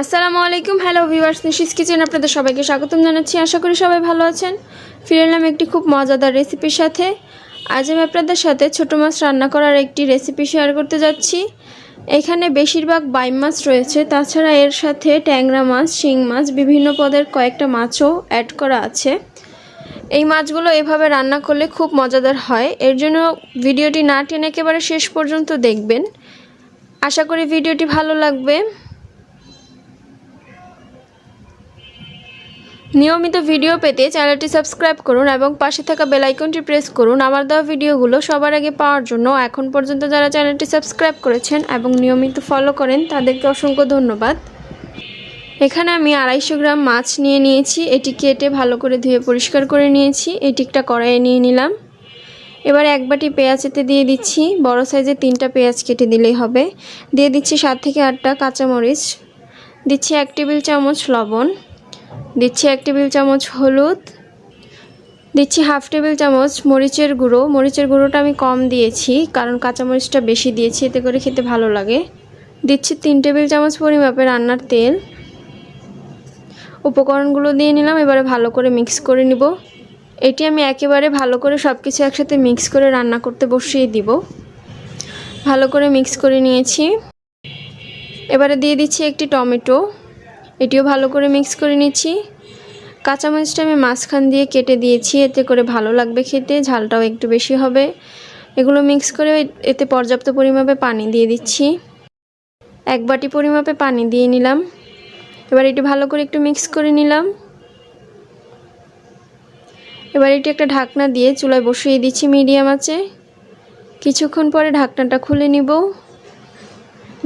আসসালামু আলাইকুম। Hello viewers Nishi's kitchen আপনাদের সবাইকে স্বাগতম জানাচ্ছি। আশা করি সবাই ভালো আছেন। ফিরে এলাম একটি খুব মজাদার রেসিপির সাথে। আজ আমি আপনাদের সাথে ছোট মাছ রান্না করার একটি রেসিপি শেয়ার করতে যাচ্ছি। এখানে বেশিরভাগ বাইম মাছ রয়েছে। তাছাড়া এর সাথে ট্যাংরা মাছ, শিং মাছ, বিভিন্ন পদের কয়েকটা মাছও অ্যাড করা আছে। এই মাছগুলো এভাবে রান্না করলে খুব মজাদার হয়। এর জন্য ভিডিওটি না টেনে একেবারে শেষ পর্যন্ত দেখবেন। আশা করি ভিডিওটি ভালো লাগবে। নিয়মিত ভিডিও পেতে চ্যানেলটি সাবস্ক্রাইব করুন এবং পাশে থাকা বেল আইকনটি প্রেস করুন। আমার দেওয়া ভিডিওগুলো সবার আগে পাওয়ার জন্য এখন পর্যন্ত যারা চ্যানেলটি সাবস্ক্রাইব করেছেন এবং নিয়মিত ফলো করেন, তাদেরকে অসংখ্য ধন্যবাদ। এখানে আমি আড়াইশো গ্রাম মাছ নিয়ে নিয়েছি। এটি কেটে ভালো করে ধুয়ে পরিষ্কার করে নিয়েছি। এটি একটা কড়াইয়ে নিয়ে নিলাম। এবার এক বাটি পেঁয়াজ এতে দিয়ে দিচ্ছি। বড় সাইজের তিনটা পেঁয়াজ কেটে দিলেই হবে। দিয়ে দিচ্ছি সাত থেকে আটটা কাঁচামরিচ। দিচ্ছি এক টেবিল চামচ লবণ। দিচ্ছি এক টেবিল চামচ হলুদ। দিচ্ছি হাফ টেবিল চামচ মরিচের গুঁড়ো। মরিচের গুঁড়োটা আমি কম দিয়েছি, কারণ কাঁচামরিচটা বেশি দিয়েছি, এতে করে খেতে ভালো লাগে। দিচ্ছি তিন টেবিল চামচ পরিমাপে রান্নার তেল। উপকরণগুলো দিয়ে নিলাম, এবারে ভালো করে মিক্স করে নিব। এটি আমি একেবারে ভালো করে সব কিছু একসাথে মিক্স করে রান্না করতে বসিয়ে দিব। ভালো করে মিক্স করে নিয়েছি। এবারে দিয়ে দিচ্ছি একটি টমেটো। এটিও ভালো করে মিক্স করে নিচ্ছি। কাঁচামরিচটা আমি মাঝখান দিয়ে কেটে দিয়েছি, এতে করে ভালো লাগবে খেতে, ঝালটাও একটু বেশি হবে। এগুলো মিক্স করে এতে পর্যাপ্ত পরিমাপে পানি দিয়ে দিচ্ছি। এক বাটি পরিমাপে পানি দিয়ে নিলাম। এবার এটি ভালো করে একটু মিক্স করে নিলাম। এবার এটি একটা ঢাকনা দিয়ে চুলায় বসিয়ে দিচ্ছি মিডিয়াম আছে কিছুক্ষণ পরে ঢাকনাটা খুলে নিব।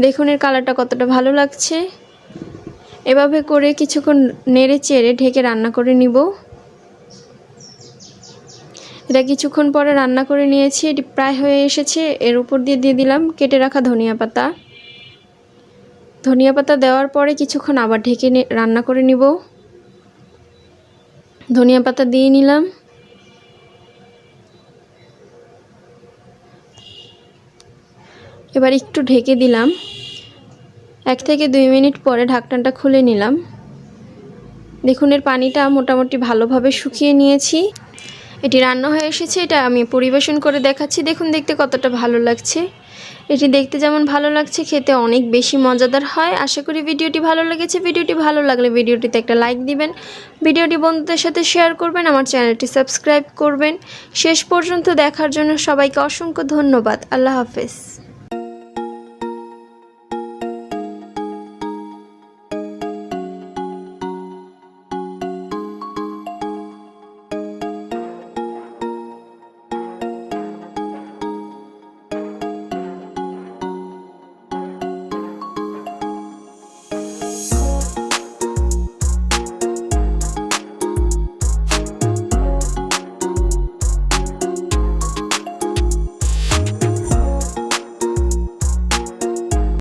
দেখুন এর কালারটা কতটা ভালো লাগছে। এভাবে করে কিছুক্ষণ নেড়ে চেড়ে ঢেকে রান্না করে নিব। এটা কিছুক্ষণ পরে রান্না করে নিয়েছি। এটি প্রায় হয়ে এসেছে। এর উপর দিয়ে দিয়ে দিলাম কেটে রাখা ধনিয়া পাতা। ধনিয়া পাতা দেওয়ার পরে কিছুক্ষণ আবার ঢেকে রান্না করে নিব। ধনিয়া পাতা দিয়ে নিলাম। এবার একটু ঢেকে দিলাম। এক থেকে দুই মিনিট পরে ঢাকনাটা খুলে নিলাম। দেখুন, এর পানিটা মোটামুটি ভালোভাবে শুকিয়ে নিয়েছি। এটি রান্না হয়ে এসেছে, এটা আমি পরিবেশন করে দেখাচ্ছি। দেখুন, দেখতে কতটা ভালো লাগছে। এটি দেখতে যেমন ভালো লাগছে, খেতে অনেক বেশি মজাদার হয়। আশা করি ভিডিওটি ভালো লেগেছে। ভিডিওটি ভালো লাগলে ভিডিওটিতে একটা লাইক দিবেন। ভিডিওটি বন্ধুদের সাথে শেয়ার করবেন, আমার চ্যানেলটি সাবস্ক্রাইব করবেন। শেষ পর্যন্ত দেখার জন্য সবাইকে অসংখ্য ধন্যবাদ। আল্লাহ হাফেজ।